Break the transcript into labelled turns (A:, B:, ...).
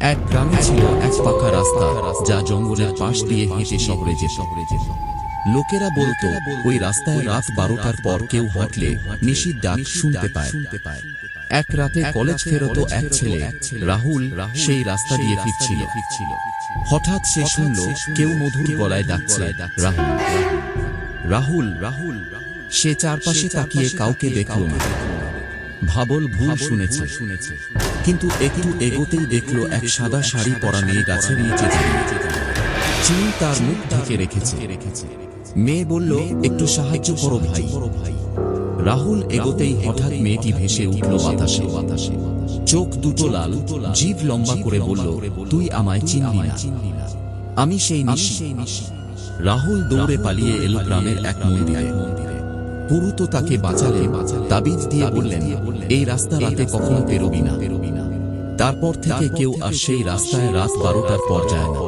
A: এক গ্রামে ছিল এক পাকা রাস্তা যা জঙ্গলের পাশ দিয়ে হেঁটে শহরে যেত। লোকেরা বলতো ওই রাস্তায় রাত বারোটার পর কেউ হাঁটলে নিশির ডাক শুনতে পায়। এক রাতে কলেজ ফেরত এক ছেলে রাহুল সেই রাস্তা দিয়ে ফিরছিল। হঠাৎ সে শুনল কেউ মধুর গলায় ডাকছে। রাহুল রাহুল রাহুল সে চারপাশে তাকিয়ে কাউকে দেখল না। ভাবল ভুল শুনেছে। শুনেছে। কিন্তু একটু এগোতেই দেখল এক সাদা শাড়ি পরা মেয়ে গাছের নিচে চিনি তার মুখ ঢেকে রেখেছে। মেয়ে বলল একটু সাহায্য করো ভাই। রাহুল এগোতেই হঠাৎ মেয়েটি ভেসে উঠল বাতাসে। বাতাসে। চোখ দুটো লাল জিভ লম্বা করে বলল তুই আমায় চিনবি না। আমি সেই নিশি। রাহুল দৌড়ে পালিয়ে এলো গ্রামের এক মন্দিরে। পুরু তো তাকে বাঁচালে তাবিজ দিয়ে বললেন, এই রাস্তা রাতে কখনো বেরোবি না। তারপর থেকে কেউ আর সেই রাস্তায় রাত বারোটার পর যায় না।